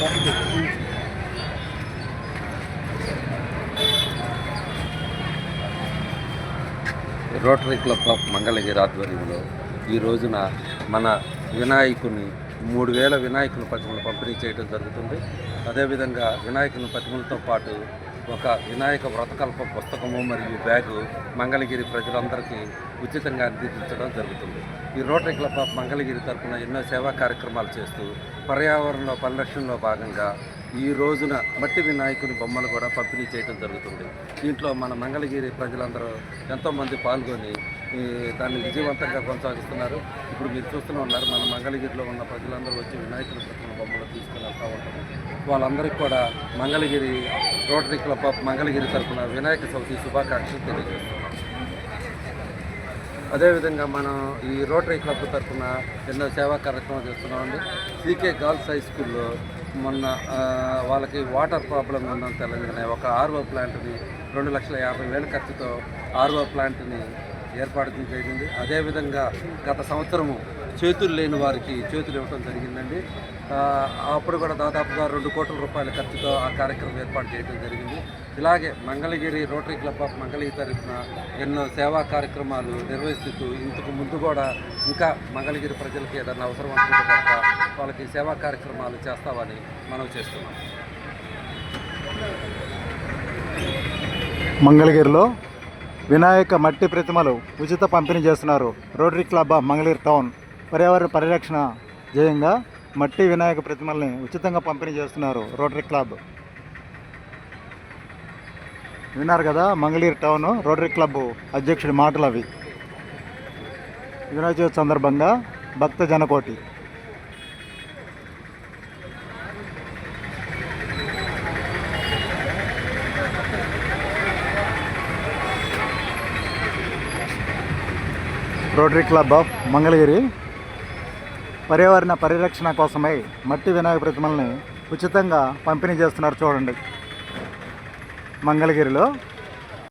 Rotary club of Mangalagiri ఆధ్వర్యంలో ఈ రోజున మన వినాయకుని మూడు వేల వినాయకుల ప్రతిమలు పంపిణీ చేయడం జరుగుతుంది. అదేవిధంగా వినాయకుని ప్రతిమలతో పాటు ఒక వినాయక వ్రతకల్ప పుస్తకము మరియు బ్యాగు మంగళగిరి ప్రజలందరికీ ఉచితంగా అందించడం జరుగుతుంది. ఈ రోటరీ క్లబ్ ఆఫ్ మంగళగిరి తరఫున ఎన్నో సేవా కార్యక్రమాలు చేస్తూ పర్యావరణ పరిరక్షణలో భాగంగా ఈ రోజున మట్టి వినాయకుని బొమ్మలు కూడా పంపిణీ చేయడం జరుగుతుంది. దీంట్లో మన మంగళగిరి ప్రజలందరూ ఎంతోమంది పాల్గొని దాన్ని విజయవంతంగా కొనసాగిస్తున్నారు. ఇప్పుడు మీరు చూస్తూనే ఉన్నారు మన మంగళగిరిలో ఉన్న ప్రజలందరూ వచ్చి వినాయకుని పెట్టిన బొమ్మలు తీసుకుని వెళ్తూ ఉంటారు. వాళ్ళందరికీ కూడా Mangalagiri rotary club of Mangalagiri తరఫున వినాయక చవితి శుభాకాంక్షలు తెలియజేస్తారు అదేవిధంగా మనం ఈ రోటరీ క్లబ్ తరఫున ఎన్నో సేవా కార్యక్రమాలు చేస్తున్నామండి సీకే గర్ల్స్ హై స్కూల్లో మొన్న వాళ్ళకి వాటర్ ప్రాబ్లం ఉందని తెలంగాణ ఒక ఆర్ఓ ప్లాంట్ని రెండు లక్షల యాభై వేల ఖర్చుతో ఆర్ఓ ప్లాంట్ని ఏర్పాటు చేయడింది అదేవిధంగా గత సంవత్సరము చేతులు లేని వారికి చేతులు ఇవ్వడం జరిగిందండి. అప్పుడు కూడా దాదాపుగా రెండు కోట్ల రూపాయల ఖర్చుతో ఆ కార్యక్రమం ఏర్పాటు చేయడం జరిగింది. ఇలాగే Mangalagiri rotary club of Mangalagiri తరఫున ఎన్నో సేవా కార్యక్రమాలు నిర్వహిస్తూ ఇంతకు ముందు కూడా ఇంకా మంగళగిరి ప్రజలకి ఏదైనా అవసరం అనుకుంటే కనుక వాళ్ళకి సేవా కార్యక్రమాలు చేస్తామని మనం చేస్తున్నాం. మంగళగిరిలో వినాయక మట్టి ప్రతిమలు ఉచిత పంపిణీ చేస్తున్నారు rotary club of Mangalagiri town. పర్యావరణ పరిరక్షణ ధ్యేయంగా మట్టి వినాయక ప్రతిమల్ని ఉచితంగా పంపిణీ చేస్తున్నారు రోటరీ క్లబ్ విన్నారు కదా మంగళీర్ టౌన్ రోటరీ క్లబ్ అధ్యక్షుడి మాటలు అవి. వినాయక చవితి సందర్భంగా భక్త జనకోటి. Rotary club of Mangalagiri. పర్యావరణ పరిరక్షణ కోసమై మట్టి వినాయక ప్రతిమల్ని ఉచితంగా పంపిణీ చేస్తున్నారు చూడండి. మంగళగిరిలో